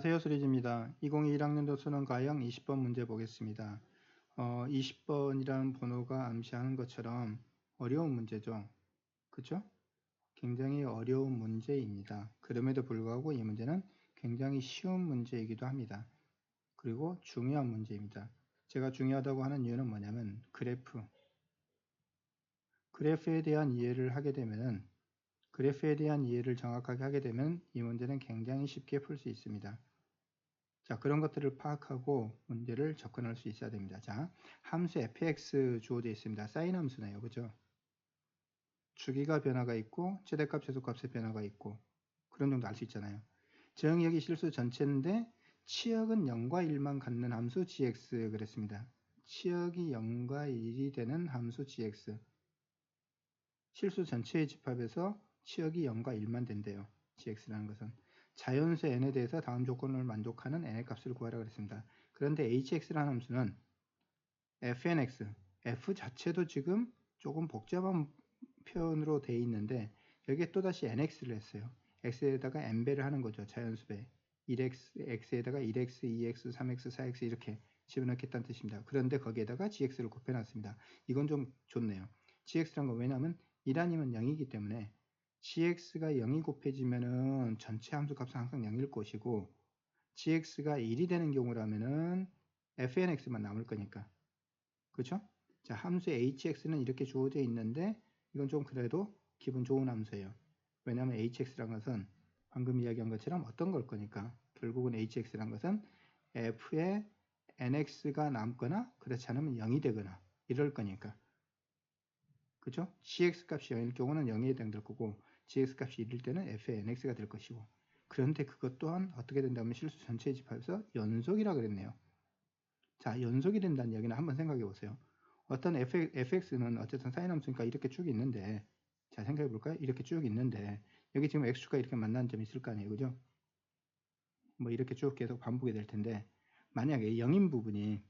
안녕하세요 수리지입니다. 2021학년도 수능 가형 20번 문제 보겠습니다. 어, 20번이라는 번호가 암시하는 것처럼 어려운 문제죠. 그쵸? 굉장히 어려운 문제입니다. 그럼에도 불구하고 이 문제는 굉장히 쉬운 문제이기도 합니다. 그리고 중요한 문제입니다. 제가 중요하다고 하는 이유는 뭐냐면 그래프 그래프에 대한 이해를 하게 되면 그래프에 대한 이해를 정확하게 하게 되면 이 문제는 굉장히 쉽게 풀 수 있습니다. 자, 그런 것들을 파악하고 문제를 접근할 수 있어야 됩니다. 자, 함수 fx 주어져 있습니다. 사인 함수네요. 그죠? 주기가 변화가 있고 최대값, 최소값의 변화가 있고 그런 정도 알 수 있잖아요. 정역이 실수 전체인데 치역은 0과 1만 갖는 함수 gx 그랬습니다. 치역이 0과 1이 되는 함수 gx 실수 전체의 집합에서 치역이 0과 1만 된대요. gx라는 것은. 자연수 n에 대해서 다음 조건을 만족하는 n의 값을 구하라 그랬습니다. 그런데 hx라는 함수는 fnx, f 자체도 지금 조금 복잡한 표현으로 되어 있는데 여기에 또다시 nx를 했어요. x에다가 n배를 하는 거죠. 자연수배. 1x, x에다가 1x, 2x, 3x, 4x 이렇게 집어넣겠다는 뜻입니다. 그런데 거기에다가 gx를 곱해놨습니다. 이건 좀 좋네요. gx란 건 왜냐하면 1 아니면 0이기 때문에 gx가 0이 곱해지면은 전체 함수 값은 항상 0일 것이고 gx가 1이 되는 경우라면은 fnx만 남을 거니까 그렇죠? 자 함수 hx는 이렇게 주어져 있는데 이건 좀 그래도 기분 좋은 함수예요. 왜냐하면 hx란 것은 방금 이야기한 것처럼 어떤 걸 거니까 결국은 hx란 것은 f에 nx가 남거나 그렇지 않으면 0이 되거나 이럴 거니까 그죠? gx 값이 0일 경우는 0이 해당될 거고 gx 값이 1일 때는 f의 nx가 될 것이고 그런데 그것 또한 어떻게 된다면 실수 전체 집합에서 연속이라 그랬네요. 자, 연속이 된다는 이야기는 한번 생각해 보세요. 어떤 fx는 어쨌든 사인 함수니까 이렇게 쭉 있는데 자, 생각해 볼까요? 이렇게 쭉 있는데 여기 지금 x축과 이렇게 만나는 점이 있을 거 아니에요. 그죠? 뭐 이렇게 쭉 계속 반복이 될 텐데 만약에 0인 부분이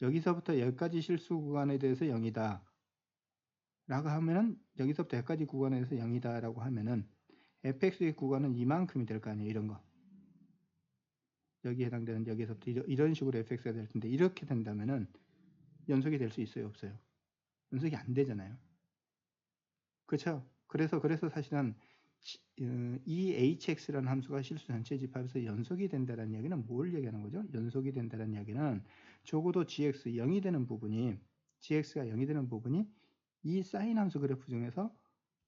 여기서부터 여기까지 실수 구간에 대해서 0이다 라고 하면은 여기서부터 여기까지 구간에서 0이다 라고 하면은 fx의 구간은 이만큼이 될 거 아니에요 이런 거. 여기 해당되는 여기서부터 이런 식으로 fx가 될 텐데 이렇게 된다면은 연속이 될 수 있어요 없어요? 연속이 안 되잖아요. 그렇죠? 그래서 그래서 사실은 어, 이 hx라는 함수가 실수 전체 집합에서 연속이 된다는 이야기는 뭘 얘기하는 거죠? 연속이 된다는 이야기는 적어도 gx 0이 되는 부분이 gx가 0이 되는 부분이 이 사인 함수 그래프 중에서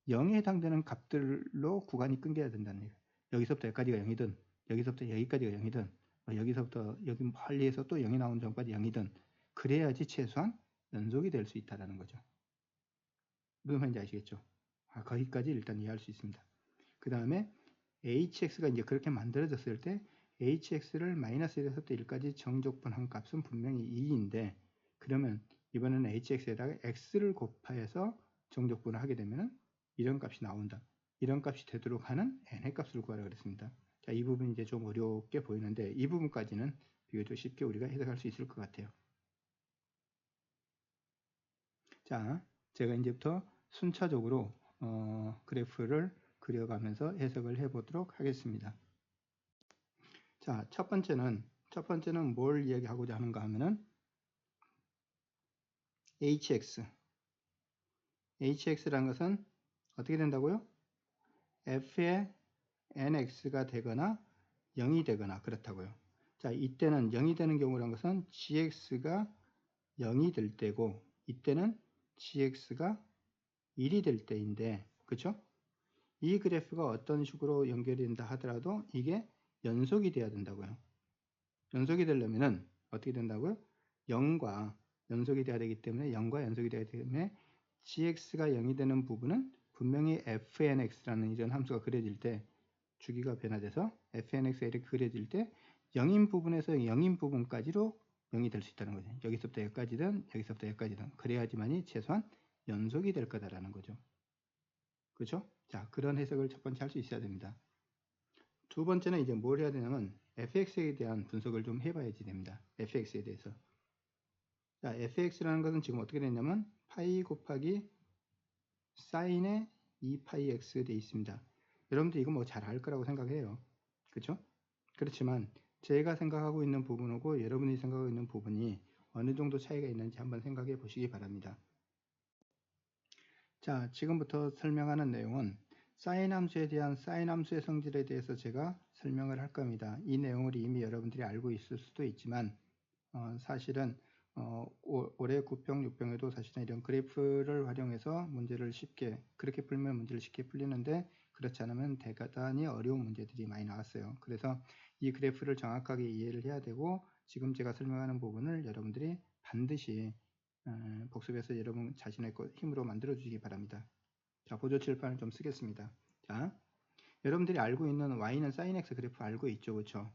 0에 해당되는 값들로 구간이 끊겨야 된다는 얘기예요. 여기서부터 여기까지가 0이든 여기서부터 여기까지가 0이든 뭐 여기서부터 여기 멀리에서 또 0이 나온 점까지 0이든 그래야지 최소한 연속이 될 수 있다는 거죠. 무슨 말인지 아시겠죠? 아, 거기까지 일단 이해할 수 있습니다. 그 다음에 hx가 이제 그렇게 만들어졌을 때 hx를 마이너스 1에서부터 1까지 정적분한 값은 분명히 2인데 그러면 이번에는 hx에다가 x를 곱해서 정적분을 하게 되면 이런 값이 나온다. 이런 값이 되도록 하는 n의 값을 구하라 그랬습니다. 자, 이 부분이 이제 좀 어렵게 보이는데 이 부분까지는 비교적 쉽게 우리가 해석할 수 있을 것 같아요. 자, 제가 이제부터 순차적으로 어, 그래프를 그려가면서 해석을 해보도록 하겠습니다. 자, 첫 번째는 첫 번째는 뭘 이야기하고자 하는가 하면은 hx hx라는 것은 어떻게 된다고요? f의 nx가 되거나 0이 되거나 그렇다고요. 자, 이때는 0이 되는 경우란 것은 gx가 0이 될 때고 이때는 gx가 1이 될 때인데 그쵸? 이 그래프가 어떤 식으로 연결이 된다 하더라도 이게 연속이 돼야 된다고요. 연속이 되려면은 어떻게 된다고요? 0과 연속이 돼야 되기 때문에 0과 연속이 돼야 되기 때문에 gx가 0이 되는 부분은 분명히 fnx라는 이런 함수가 그려질 때 주기가 변화돼서 fnx가 이렇게 그려질 때 0인 부분에서 0인 부분까지로 0이 될 수 있다는 거죠. 여기서부터 여기까지든 여기서부터 여기까지든 그래야지만이 최소한 연속이 될 거다라는 거죠. 그렇죠? 자, 그런 해석을 첫 번째 할 수 있어야 됩니다. 두 번째는 이제 뭘 해야 되냐면 fx에 대한 분석을 좀 해봐야지 됩니다. fx에 대해서. 자, fx라는 것은 지금 어떻게 됐냐면 파이 곱하기 사인의 2파이 x 돼 있습니다. 여러분들 이거 뭐 잘 알 거라고 생각해요. 그쵸? 그렇지만 제가 생각하고 있는 부분하고 여러분이 생각하고 있는 부분이 어느 정도 차이가 있는지 한번 생각해 보시기 바랍니다. 자, 지금부터 설명하는 내용은 사인 함수에 대한 사인 함수의 성질에 대해서 제가 설명을 할 겁니다. 이 내용을 이미 여러분들이 알고 있을 수도 있지만 어, 사실은 어, 올해 9병, 6병에도 사실은 이런 그래프를 활용해서 문제를 쉽게 그렇게 풀면 문제를 쉽게 풀리는데 그렇지 않으면 대단히 어려운 문제들이 많이 나왔어요. 그래서 이 그래프를 정확하게 이해를 해야 되고 지금 제가 설명하는 부분을 여러분들이 반드시 어, 복습해서 여러분 자신의 힘으로 만들어 주시기 바랍니다. 자, 보조 칠판을 좀 쓰겠습니다. 자, 여러분들이 알고 있는 y는 sin x 그래프 알고 있죠, 그렇죠?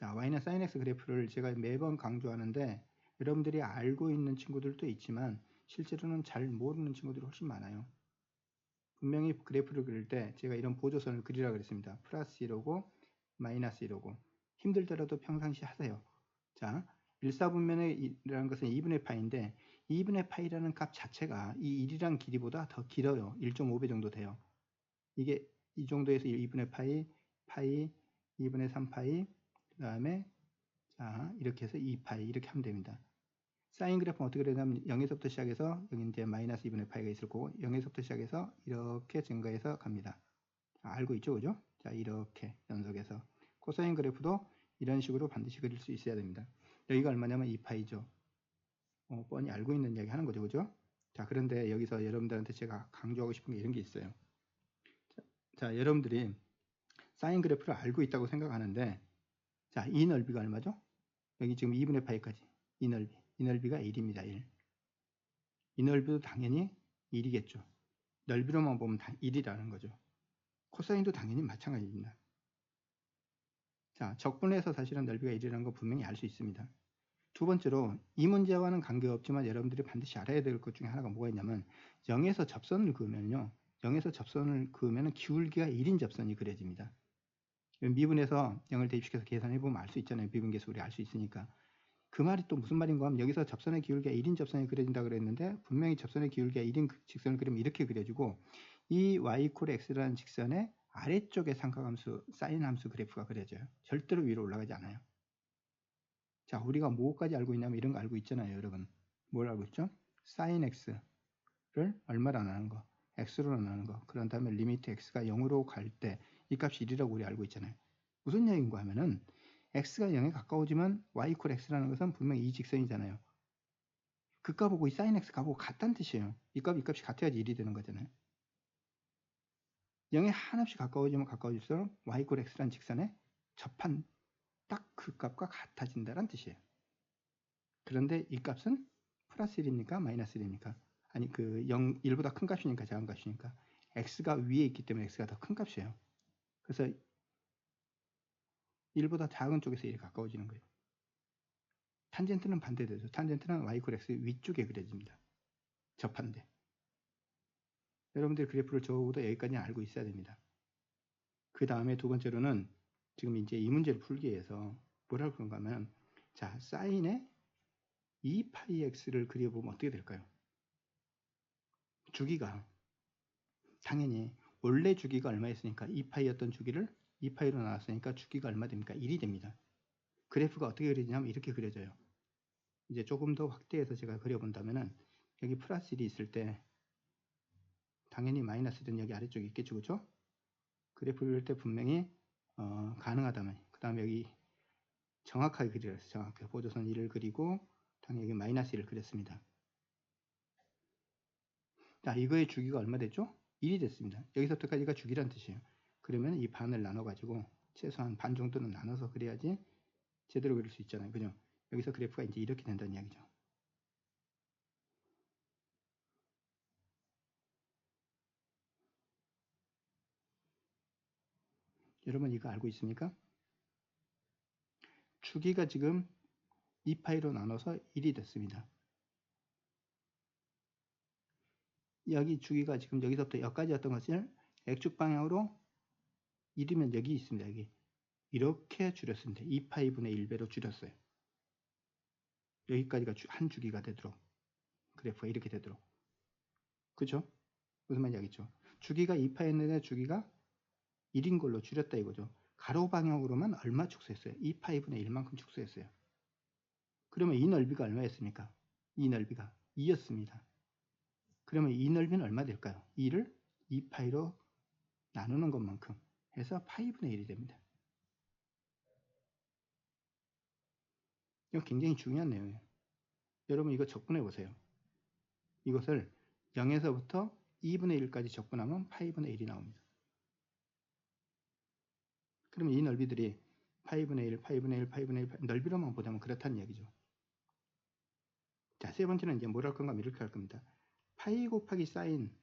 자, y는 sin x 그래프를 제가 매번 강조하는데 여러분들이 알고 있는 친구들도 있지만 실제로는 잘 모르는 친구들이 훨씬 많아요. 분명히 그래프를 그릴 때 제가 이런 보조선을 그리라 그랬습니다. 플러스 1호고 마이너스 1호고 힘들더라도 평상시 하세요. 자, 일사분면이라는 것은 2분의 파인데 2분의 파이라는 값 자체가 이 1이란 길이보다 더 길어요. 1.5배 정도 돼요. 이게 이 정도에서 2분의 파이, 파이, 2분의 3파이, 그 다음에 자 이렇게 해서 2파이 이렇게 하면 됩니다. 사인 그래프는 어떻게 되냐면 0에서부터 시작해서 여기 이제 마이너스 2분의 파이가 있을 거고 0에서부터 시작해서 이렇게 증가해서 갑니다. 자, 알고 있죠, 그죠? 자 이렇게 연속해서 코사인 그래프도 이런 식으로 반드시 그릴 수 있어야 됩니다. 여기가 얼마냐면 2파이죠. 어, 뻔히 알고 있는 이야기 하는 거죠. 그죠? 자, 그런데 여기서 여러분들한테 제가 강조하고 싶은 게 이런 게 있어요. 자, 자 여러분들이 사인 그래프를 알고 있다고 생각하는데 자, 이 넓이가 얼마죠? 여기 지금 2분의 파이까지 이 넓이. 이 넓이가 1입니다. 1. 이 넓이도 당연히 1이겠죠. 넓이로만 보면 1이라는 거죠. 코사인도 당연히 마찬가지입니다. 자, 적분해서 사실은 넓이가 1이라는 거 분명히 알 수 있습니다. 두 번째로 이 문제와는 관계없지만 여러분들이 반드시 알아야 될 것 중에 하나가 뭐가 있냐면 0에서 접선을 그으면요. 0에서 접선을 그으면 기울기가 1인 접선이 그려집니다. 미분에서 0을 대입시켜서 계산해 보면 알 수 있잖아요. 미분계수 우리 알 수 있으니까. 그 말이 또 무슨 말인가 하면 여기서 접선의 기울기가 1인 접선이 그려진다 그랬는데 분명히 접선의 기울기가 1인 그 직선을 그리면 이렇게 그려지고 이 y 콜 x라는 직선의 아래쪽에 삼각함수 사인 함수 그래프가 그려져요. 절대로 위로 올라가지 않아요. 자, 우리가 뭐까지 알고 있냐면 이런 거 알고 있잖아요, 여러분. 뭘 알고 있죠? sin x를 얼마로 나누는 거, x로 나누는 거. 그런 다음에 리미트 x가 0으로 갈 때 이 값이 1이라고 우리 알고 있잖아요. 무슨 얘기인가 하면은 x가 0에 가까워지면 y 이퀄 x라는 것은 분명히 이 직선이잖아요. 그 값하고 이 sin x 값하고 같다는 뜻이에요. 이 값, 이 값이 같아야지 1이 되는 거잖아요. 0에 한없이 가까워지면 가까워질수록 y 이퀄 x라는 직선에 접한 딱 그 값과 같아진다는 뜻이에요. 그런데 이 값은 플러스 1입니까? 마이너스 1입니까? 아니 그 0, 1보다 큰 값이니까 작은 값이니까 x가 위에 있기 때문에 x가 더 큰 값이에요. 그래서 1보다 작은 쪽에서 1이 가까워지는 거예요. 탄젠트는 반대되죠. 탄젠트는 y 이 x 위쪽에 그려집니다. 접한데. 여러분들 그래프를 적어도 여기까지 알고 있어야 됩니다. 그 다음에 두 번째로는 지금 이제 이 문제를 풀기 위해서 뭐라고 그런가 하면 자, 사인의 2파이x를 그려보면 어떻게 될까요? 주기가 당연히 원래 주기가 얼마였으니까 2파이였던 주기를 2파이로 나왔으니까 주기가 얼마 됩니까? 1이 됩니다. 그래프가 어떻게 그려지냐면 이렇게 그려져요. 이제 조금 더 확대해서 제가 그려본다면은 여기 플러스 1이 있을 때 당연히 마이너스든 여기 아래쪽에 있겠죠. 그렇죠? 그래프 그릴 때 분명히 어, 가능하다면 그 다음에 여기 정확하게 그리랬어요. 정확하게 보조선 1을 그리고 당연히 여기 마이너스 1을 그렸습니다. 자, 이거의 주기가 얼마 됐죠? 1이 됐습니다. 여기서부터까지가 주기란 뜻이에요. 그러면 이 반을 나눠 가지고 최소한 반 정도는 나눠서 그래야지 제대로 그릴 수 있잖아요. 그죠? 여기서 그래프가 이제 이렇게 된다는 이야기죠. 여러분 이거 알고 있습니까? 주기가 지금 2파이로 나눠서 1이 됐습니다. 여기 주기가 지금 여기서부터 여기까지였던 것을 X축 방향으로 1이면 여기 있습니다. 여기. 이렇게 줄였습니다. 2파이분의 1배로 줄였어요. 여기까지가 한 주기가 되도록 그래프가 이렇게 되도록 그죠? 무슨 말인지 알겠죠? 주기가 2파였는데 주기가 1인 걸로 줄였다 이거죠. 가로 방향으로만 얼마 축소했어요? 2파이분의 1만큼 축소했어요. 그러면 이 넓이가 얼마였습니까? 이 넓이가 2였습니다. 그러면 이 넓이는 얼마 될까요? 2를 2파이로 나누는 것만큼 해서 파이분의 1이 됩니다. 이거 굉장히 중요한 내용이에요. 여러분 이거 적분해 보세요. 이것을 0에서부터 2분의 1까지 적분하면 파이분의 1이 나옵니다. 그러면 이 넓이들이 파이분의 1, 파이분의 1, 파이분의 1 넓이로만 보자면 그렇다는 얘기죠. 자, 세 번째는 이제 뭘 할 건가 이렇게 할 겁니다. 파이 곱하기 사인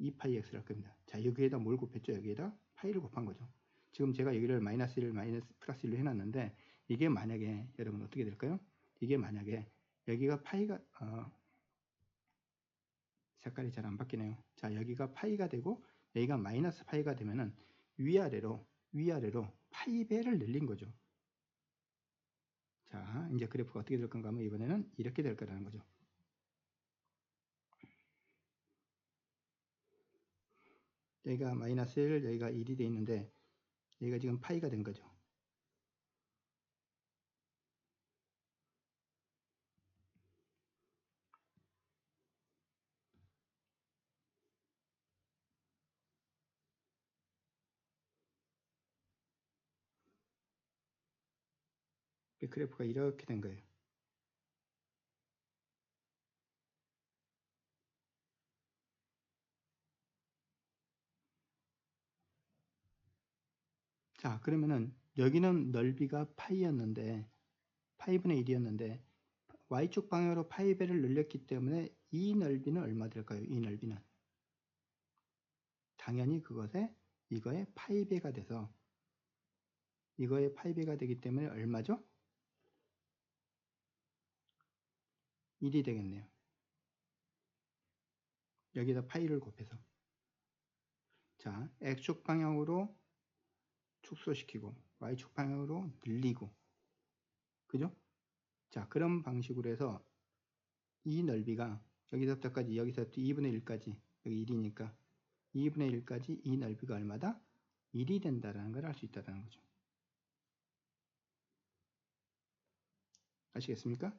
2파이 x를 할 겁니다. 자, 여기에다 뭘 곱했죠? 여기에다 파이를 곱한 거죠. 지금 제가 여기를 마이너스 1, 마이너스 플러스 1로 해놨는데 이게 만약에 여러분 어떻게 될까요? 이게 만약에 여기가 파이가 어, 색깔이 잘 안 바뀌네요. 자, 여기가 파이가 되고 여기가 마이너스 파이가 되면은 위아래로 위아래로 파이 배를 늘린 거죠. 자, 이제 그래프가 어떻게 될 건가 하면 이번에는 이렇게 될 거라는 거죠. 여기가 마이너스 1, 여기가 1이 돼 있는데 여기가 지금 파이가 된 거죠. 그래프가 이렇게 된 거예요. 자, 그러면은 여기는 넓이가 파이였는데 파이분의 1이었는데 y축 방향으로 파이 배를 늘렸기 때문에 이 넓이는 얼마 될까요? 이 넓이는 당연히 그것에 이거의 파이 배가 돼서 이거의 파이 배가 되기 때문에 얼마죠? 1이 되겠네요. 여기다 파이를 곱해서 자, x축 방향으로 축소시키고 y축 방향으로 늘리고 그죠? 자, 그런 방식으로 해서 이 넓이가 여기서부터까지 여기서부터 2분의 1까지 여기 1이니까 2분의 1까지 이 넓이가 얼마다? 1이 된다라는 걸 알 수 있다는 거죠. 아시겠습니까?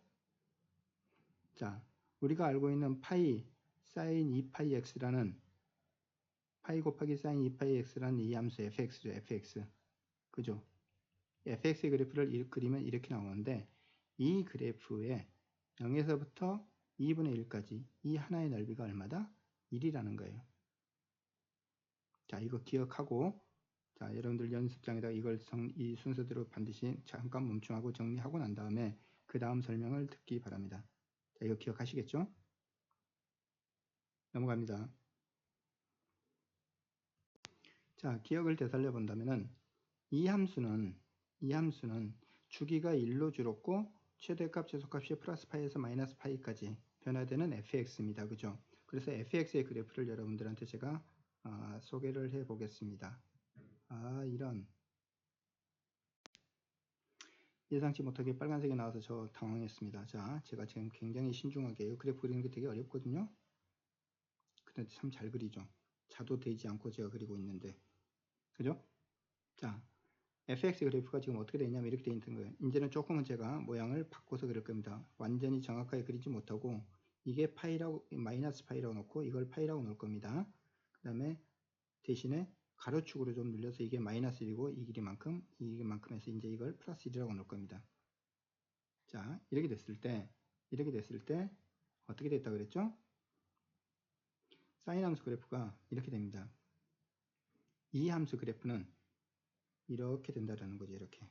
자, 우리가 알고 있는 파이 사인 2파이 x라는 파이 곱하기 사인 2파이 x라는 이 함수 fx죠, fx. 그죠? fx의 그래프를 그리면 이렇게 나오는데 이 그래프에 0에서부터 2분의 1까지 이 하나의 넓이가 얼마다? 1이라는 거예요. 자, 이거 기억하고 자, 여러분들 연습장에다 이걸 성, 이 순서대로 반드시 잠깐 멈춤하고 정리하고 난 다음에 그 다음 설명을 듣기 바랍니다. 자, 이거 기억하시겠죠? 넘어갑니다. 자, 기억을 되살려 본다면은 이 함수는 이 함수는 주기가 1로 줄었고 최대값 최소값이 플러스 파이에서 마이너스 파이까지 변화되는 fx입니다. 그죠? 그래서 fx의 그래프를 여러분들한테 제가 아, 소개를 해 보겠습니다. 아, 이런 예상치 못하게 빨간색이 나와서 저 당황했습니다. 자, 제가 지금 굉장히 신중하게 그래프 그리는 게 되게 어렵거든요. 근데 참 잘 그리죠. 자도 되지 않고 제가 그리고 있는데. 그죠? 자, fx 그래프가 지금 어떻게 되냐면 이렇게 되어 있는 거예요. 이제는 조금은 제가 모양을 바꿔서 그릴 겁니다. 완전히 정확하게 그리지 못하고 이게 파이라고 마이너스 파이라고 놓고 이걸 파이라고 놓을 겁니다. 그 다음에 대신에 가로축으로 좀 늘려서 이게 마이너스 1이고 이 길이만큼 이 길이만큼 해서 이제 이걸 플러스 1이라고 놓을 겁니다. 자 이렇게 됐을 때 이렇게 됐을 때 어떻게 됐다 그랬죠? 사인 함수 그래프가 이렇게 됩니다. 이 함수 그래프는 이렇게 된다라는 거죠. 이렇게.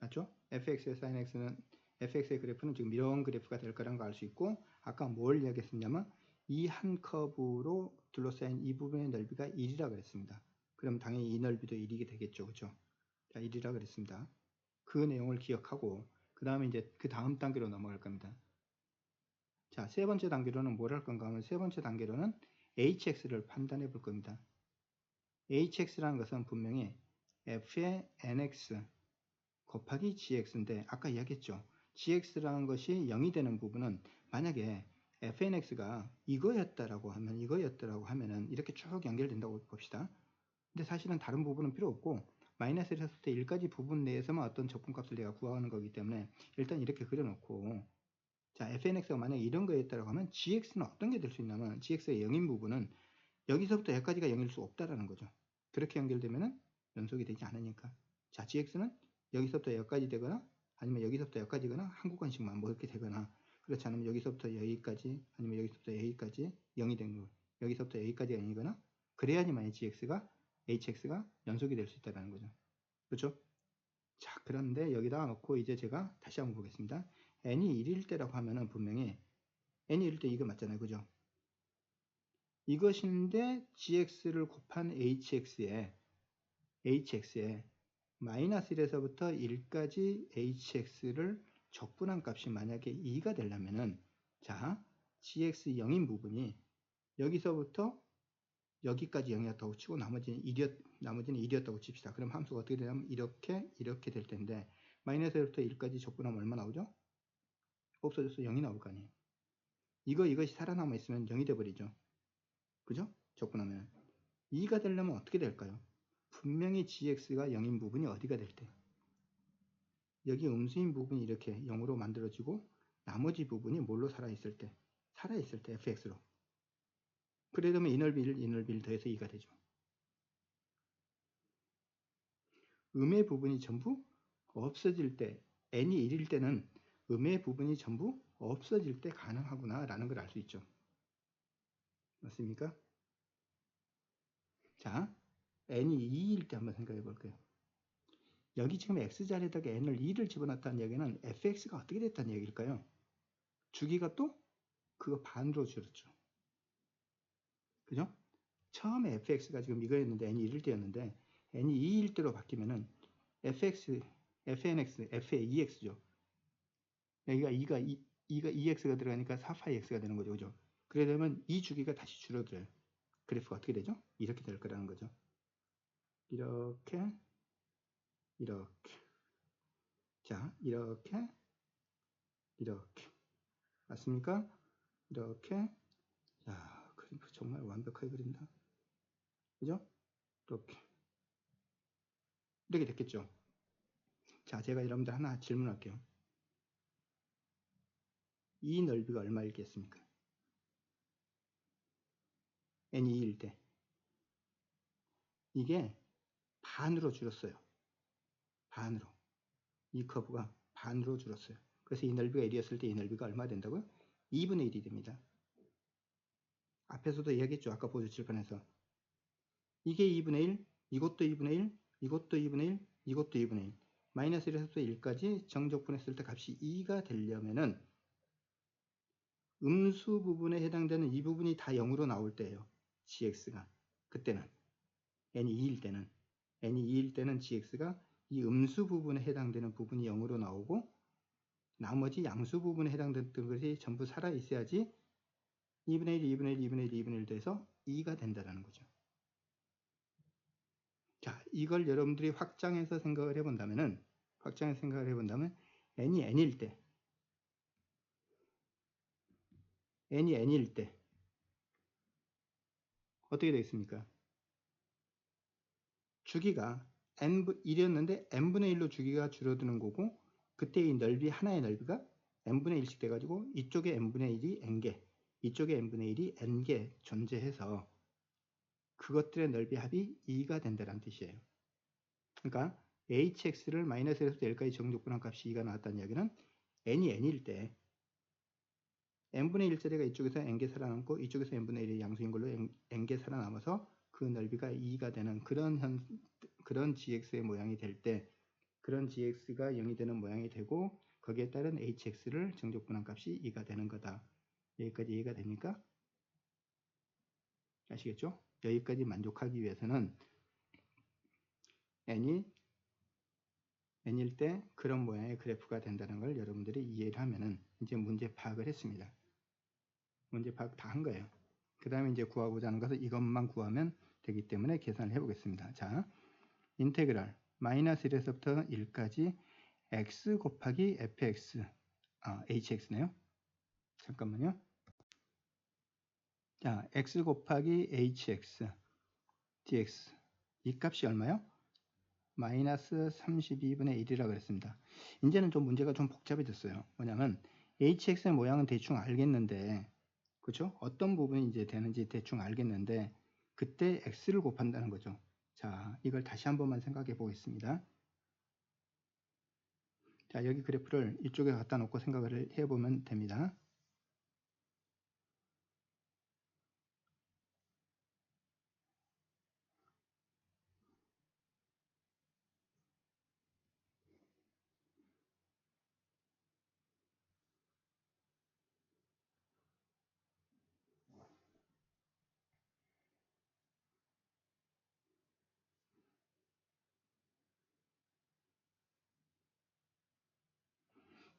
맞죠? fx의 sin x는 fx의 그래프는 지금 이런 그래프가 될 거라는 걸 알 수 있고 아까 뭘 이야기했었냐면 이 한 커브로 둘러싸인 이 부분의 넓이가 1이라 그랬습니다. 그럼 당연히 이 넓이도 1이게 되겠죠. 그죠? 자, 1이라 그랬습니다. 그 내용을 기억하고 그 다음에 이제 그 다음 단계로 넘어갈 겁니다. 자, 세 번째 단계로는 뭘 할 건가 하면 세 번째 단계로는 hx를 판단해 볼 겁니다. hx라는 것은 분명히 f의 nx 곱하기 gx인데 아까 이야기했죠. gx라는 것이 0이 되는 부분은 만약에 fnx가 이거였다라고 하면 이거였다라고 하면은 이렇게 쭉 연결된다고 봅시다. 근데 사실은 다른 부분은 필요 없고 마이너스 1에서부터 1까지 부분 내에서만 어떤 적분값을 내가 구하는 거기 때문에 일단 이렇게 그려놓고 자 fnx가 만약에 이런 거였다라고 하면 gx는 어떤 게 될 수 있냐면 gx의 0인 부분은 여기서부터 여기까지가 0일 수 없다라는 거죠. 그렇게 연결되면은 연속이 되지 않으니까 자 gx는 여기서부터 여기까지 되거나 아니면 여기서부터 여기까지거나 한 구간씩만 뭐 이렇게 되거나 그렇지 않으면 여기서부터 여기까지 아니면 여기서부터 여기까지 0이 된 거. 여기서부터 여기까지가 0이거나 그래야지만 gx가 hx가 연속이 될 수 있다는 거죠. 그렇죠? 자, 그런데 여기다 놓고 이제 제가 다시 한번 보겠습니다. n이 1일 때라고 하면은 분명히 n이 1일 때 이거 맞잖아요. 그죠? 이것인데 gx를 곱한 hx에 hx에 마이너스 1에서부터 1까지 hx를 적분한 값이 만약에 2가 되려면은 자 gx 0인 부분이 여기서부터 여기까지 0이었다고 치고 나머지는 1이었, 나머지는 1이었다고 칩시다. 그럼 함수가 어떻게 되냐면 이렇게 이렇게 될 텐데 마이너스 1부터 1까지 적분하면 얼마 나오죠? 없어져서 0이 나올 거 아니에요. 이거 이것이 살아남아 있으면 0이 돼 버리죠. 그죠? 적분하면 2가 되려면 어떻게 될까요? 분명히 gx가 0인 부분이 어디가 될 때? 여기 음수인 부분이 이렇게 0으로 만들어지고 나머지 부분이 뭘로 살아있을 때? 살아있을 때 fx로. 그래 되면 이 넓이 1, 이 넓이 1 더해서 2가 되죠. 음의 부분이 전부 없어질 때 n이 1일 때는 음의 부분이 전부 없어질 때 가능하구나 라는 걸 알 수 있죠. 맞습니까? 자, n이 2일 때 한번 생각해 볼게요. 여기 지금 x자리에다가 n을 2를 집어넣었다는 얘기는 fx가 어떻게 됐다는 얘기일까요? 주기가 또 그거 반으로 줄었죠. 그죠? 처음에 fx가 지금 이거였는데 n이 1일 때였는데 n이 2일 때로 바뀌면은 fx, fnx, f의 2x죠. 여기가 2가 2, 2가 2x가 들어가니까 4파이x가 되는 거죠. 그죠? 그래 되면 이 주기가 다시 줄어들어요. 그래프가 어떻게 되죠? 이렇게 될 거라는 거죠. 이렇게 이렇게 자 이렇게 이렇게 맞습니까? 이렇게 자 그래프 정말 완벽하게 그린다. 그죠? 이렇게 이렇게 됐겠죠? 자 제가 여러분들 하나 질문할게요. 이 넓이가 얼마일겠습니까? n이 2일 때 이게 반으로 줄었어요. 반으로. 이 커브가 반으로 줄었어요. 그래서 이 넓이가 1이었을 때 이 넓이가 얼마 된다고요? 2분의 1이 됩니다. 앞에서도 이야기했죠. 아까 보조 칠판에서. 이게 2분의 1, 이것도 2분의 1, 이것도 2분의 1, 이것도 2분의 1. 마이너스 1에서부터 1까지 정적분했을 때 값이 2가 되려면은 음수 부분에 해당되는 이 부분이 다 0으로 나올 때예요. gx가. 그때는 n이 2일 때는 n이 2일 때는 gx가 이 음수 부분에 해당되는 부분이 0으로 나오고 나머지 양수 부분에 해당되는 것이 전부 살아 있어야지 2분의 1, 2분의 1, 2분의 1, 2분의 1 돼서 2가 된다는 거죠. 자, 이걸 여러분들이 확장해서 생각을 해본다면은 확장해서 생각을 해본다면 n이 n일 때 n이 n일 때 어떻게 되겠습니까? 주기가 n 1이었는데 n분의 1로 주기가 줄어드는 거고 그때 이 넓이 하나의 넓이가 n분의 1씩 돼가지고 이쪽에 n분의 1이 n개 이쪽에 n분의 1이 n개 존재해서 그것들의 넓이 합이 2가 된다는 뜻이에요. 그러니까 hx를 마이너스 1에서 1까지 정족분한 값이 2가 나왔다는 이야기는 n이 n일 때 n분의 1짜리가 이쪽에서 n개 살아남고 이쪽에서 n분의 1이 양수인 걸로 n개 살아남아서 그 넓이가 2가 되는 그런 현, 그런 gx의 모양이 될 때 그런 gx가 0이 되는 모양이 되고 거기에 따른 hx를 정적분한 값이 2가 되는 거다. 여기까지 이해가 됩니까? 아시겠죠? 여기까지 만족하기 위해서는 n이 n일 때 그런 모양의 그래프가 된다는 걸 여러분들이 이해를 하면은 이제 문제 파악을 했습니다. 문제 파악 다 한 거예요. 그 다음에 이제 구하고자 하는 것은 이것만 구하면 되기 때문에 계산을 해보겠습니다. 자, 인테그랄 마이너스 1에서부터 1까지 x 곱하기 fx 아, hx네요. 잠깐만요. 자, x 곱하기 hx dx 이 값이 얼마요? 마이너스 32분의 1이라고 그랬습니다. 이제는 좀 문제가 좀 복잡해졌어요. 뭐냐면 hx의 모양은 대충 알겠는데 그죠? 어떤 부분이 이제 되는지 대충 알겠는데 그때 x를 곱한다는 거죠. 자, 이걸 다시 한 번만 생각해 보겠습니다. 자, 여기 그래프를 이쪽에 갖다 놓고 생각을 해 보면 됩니다.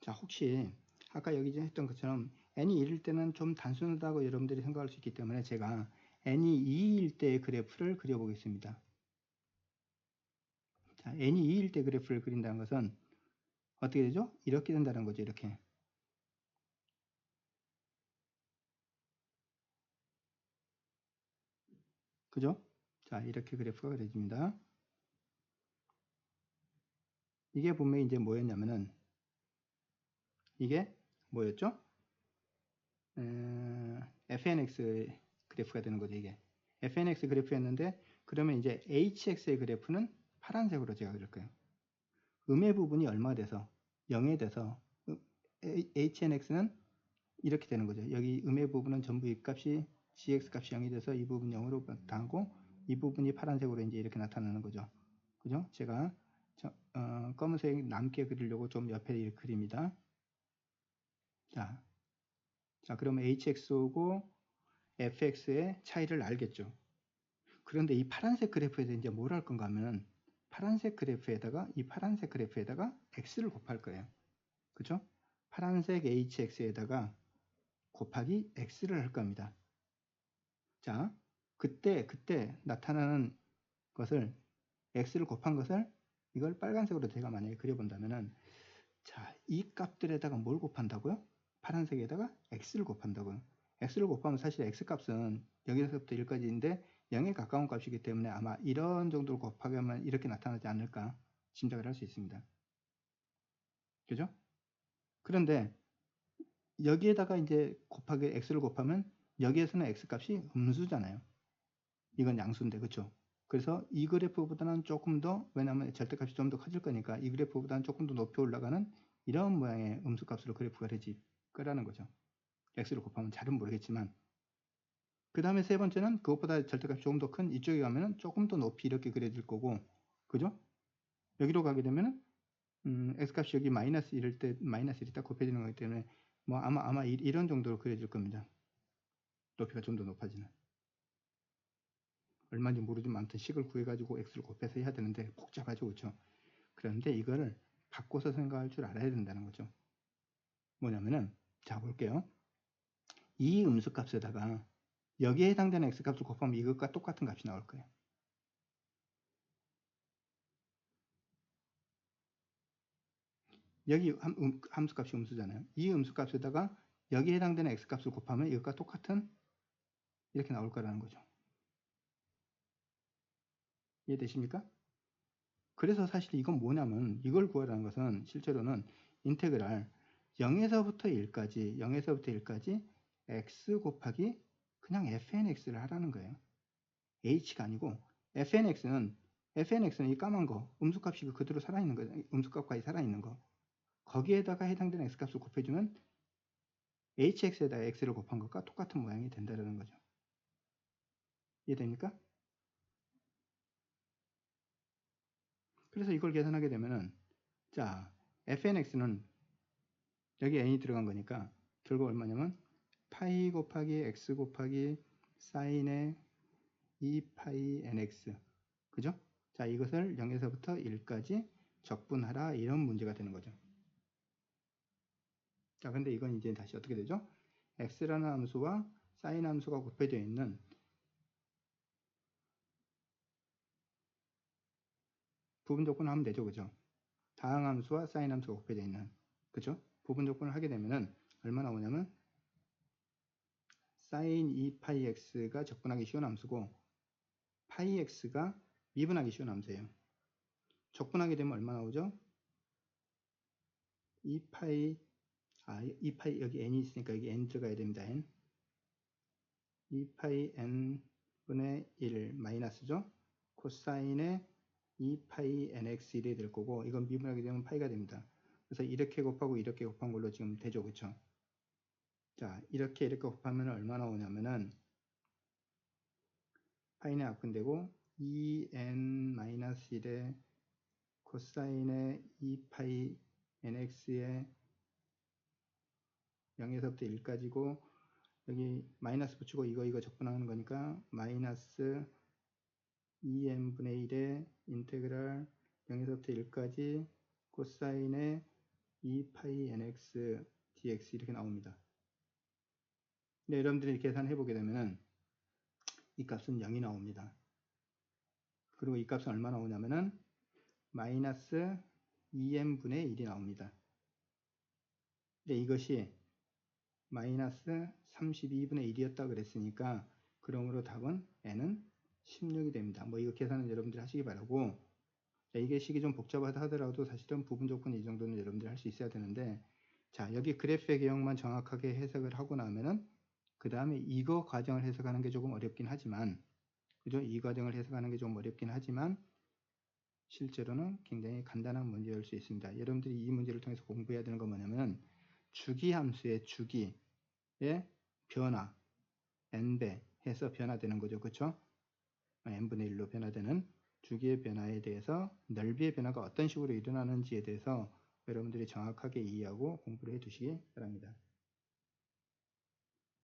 자, 혹시 아까 여기 했던 것처럼 n이 1일 때는 좀 단순하다고 여러분들이 생각할 수 있기 때문에 제가 n이 2일 때의 그래프를 그려보겠습니다. 자, n이 2일 때 그래프를 그린다는 것은 어떻게 되죠? 이렇게 된다는 거죠. 이렇게. 그죠? 자, 이렇게 그래프가 그려집니다. 이게 분명히 이제 뭐였냐면은 이게 뭐였죠? 에, fnx 그래프가 되는 거죠, 이게. fnx 그래프였는데 그러면 이제 hx의 그래프는 파란색으로 제가 그릴 거예요. 음의 부분이 얼마 돼서 0에 돼서 hnx는 이렇게 되는 거죠. 여기 음의 부분은 전부 이 값이 gx 값이 0이 돼서 이 부분 0으로 나타나고 이 부분이 파란색으로 이제 이렇게 나타나는 거죠. 그죠? 제가 저, 어, 검은색 남게 그리려고 좀 옆에 그립니다. 자, 자 그러면 hx고 fx의 차이를 알겠죠. 그런데 이 파란색 그래프에서 이제 뭘 할 건가 하면 파란색 그래프에다가 이 파란색 그래프에다가 x를 곱할 거예요. 그죠? 파란색 hx에다가 곱하기 x를 할 겁니다. 자, 그때 그때 나타나는 것을 x를 곱한 것을 이걸 빨간색으로 제가 만약에 그려본다면은 자, 이 값들에다가 뭘 곱한다고요? 파란색에다가 x를 곱한다고요. x를 곱하면 사실 x 값은 여기서부터 1까지인데 0에 가까운 값이기 때문에 아마 이런 정도로 곱하게 하면 이렇게 나타나지 않을까 짐작을 할 수 있습니다. 그죠? 그런데 여기에다가 이제 곱하기 x를 곱하면 여기에서는 x 값이 음수잖아요. 이건 양수인데 그쵸? 그래서 이 그래프보다는 조금 더 왜냐하면 절대값이 좀 더 커질 거니까 이 그래프보다는 조금 더 높이 올라가는 이런 모양의 음수값으로 그래프가 되지 거라는 거죠. x를 곱하면 잘은 모르겠지만 그 다음에 세 번째는 그것보다 절대값이 조금 더 큰 이쪽에 가면은 조금 더 높이 이렇게 그려질 거고 그죠? 여기로 가게 되면은 음, x값이 여기 마이너스 1일 때 마이너스 1이 딱 곱해지는 거기 때문에 뭐 아마 아마 이, 이런 정도로 그려질 겁니다. 높이가 좀 더 높아지는 얼마인지 모르지만 아무튼 식을 구해가지고 x를 곱해서 해야 되는데 복잡하죠 그렇죠 그런데 이거를 바꿔서 생각할 줄 알아야 된다는 거죠 뭐냐면은 자 볼게요. 이 음수값에다가 여기에 해당되는 x값을 곱하면 이것과 똑같은 값이 나올 거예요. 여기 함, 음, 함수값이 음수잖아요. 이 음수값에다가 여기에 해당되는 x값을 곱하면 이것과 똑같은 이렇게 나올 거라는 거죠. 이해되십니까? 그래서 사실 이건 뭐냐면 이걸 구하라는 것은 실제로는 인테그랄 0에서부터 1까지 0에서부터 1까지 x 곱하기 그냥 fnx를 하라는 거예요. h가 아니고 fnx는 fnx는 이 까만 거 음수값이 그대로 살아있는 거 음수값까지 살아있는 거 거기에다가 해당되는 x값을 곱해주면 hx에다 x를 곱한 것과 똑같은 모양이 된다는 거죠. 이해됩니까? 그래서 이걸 계산하게 되면은 자 fnx는 여기 n이 들어간 거니까 결국 얼마냐면 파이 곱하기 x 곱하기 사인의 2파이 nx 그죠? 자 이것을 0에서부터 1까지 적분하라 이런 문제가 되는 거죠. 자 근데 이건 이제 다시 어떻게 되죠? x라는 함수와 사인 함수가 곱해되어 있는 부분 조건을 하면 되죠. 그죠? 다항 함수와 사인 함수가 곱해되어 있는 그죠? 부분 조건을 하게 되면은 얼마 나오냐면 sin 2파이 x가 접근하기 쉬운 함수고 파이 x가 미분하기 쉬운 함수예요. 접근하게 되면 얼마 나오죠? 2파이 아 2파이 여기 n이 있으니까 여기 n 들어가야 됩니다. n 2파이 n분의 1 마이너스죠. 코사인의 2파이 nx1이 될 거고 이건 미분하게 되면 파이가 됩니다. 그래서 이렇게 곱하고 이렇게 곱한 걸로 지금 되죠. 그쵸? 자 이렇게 이렇게 곱하면 얼마 나 오냐면은 파이는 앞근되고 2n-1의 코사인의 2파이 nx의 0에서부터 1까지고 여기 마이너스 붙이고 이거 이거 적분하는 거니까 마이너스 2n분의 1의 인테그랄 0에서부터 1까지 코사인의 2파이 nx dx 이렇게 나옵니다. 근데 여러분들이 계산해 보게 되면은 이 값은 0이 나옵니다. 그리고 이 값은 얼마 나오냐면은 마이너스 2n분의 1이 나옵니다. 근데 이것이 마이너스 32분의 1이었다 그랬으니까 그러므로 답은 n은 16이 됩니다. 뭐 이거 계산은 여러분들이 하시기 바라고 자, 이게 식이 좀 복잡하다 하더라도 사실은 부분 조건 이 정도는 여러분들이 할 수 있어야 되는데 자 여기 그래프의 개형만 정확하게 해석을 하고 나면은 그 다음에 이거 과정을 해석하는 게 조금 어렵긴 하지만 그죠? 이 과정을 해석하는 게 좀 어렵긴 하지만 실제로는 굉장히 간단한 문제일 수 있습니다. 여러분들이 이 문제를 통해서 공부해야 되는 건 뭐냐면 주기 함수의 주기의 변화 n배 해서 변화되는 거죠. 그렇죠? n분의 1로 변화되는 주기의 변화에 대해서 넓이의 변화가 어떤 식으로 일어나는지에 대해서 여러분들이 정확하게 이해하고 공부를 해 두시기 바랍니다.